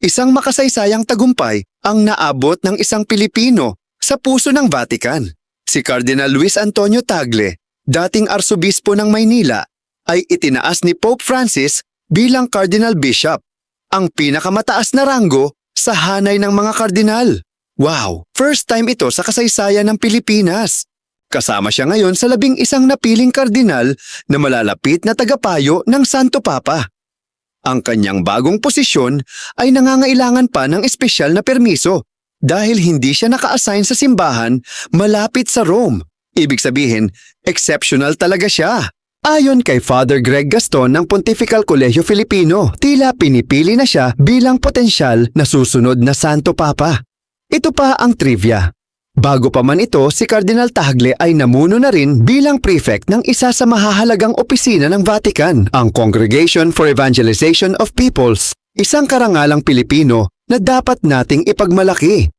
Isang makasaysayang tagumpay ang naabot ng isang Pilipino sa puso ng Vatican. Si Cardinal Luis Antonio Tagle, dating arsobispo ng Maynila, ay itinaas ni Pope Francis bilang Cardinal Bishop, ang pinakamataas na ranggo sa hanay ng mga kardinal. Wow! First time ito sa kasaysayan ng Pilipinas. Kasama siya ngayon sa labing isang napiling kardinal na malalapit na tagapayo ng Santo Papa. Ang kanyang bagong posisyon ay nangangailangan pa ng espesyal na permiso dahil hindi siya naka-assign sa simbahan malapit sa Rome. Ibig sabihin, exceptional talaga siya. Ayon kay Father Greg Gaston ng Pontifical Colegio Filipino, tila pinipili na siya bilang potensyal na susunod na Santo Papa. Ito pa ang trivia. Bago pa man ito, si Cardinal Tagle ay namuno na rin bilang prefect ng isa sa mahahalagang opisina ng Vatican, ang Congregation for Evangelization of Peoples, isang karangalang Pilipino na dapat nating ipagmalaki.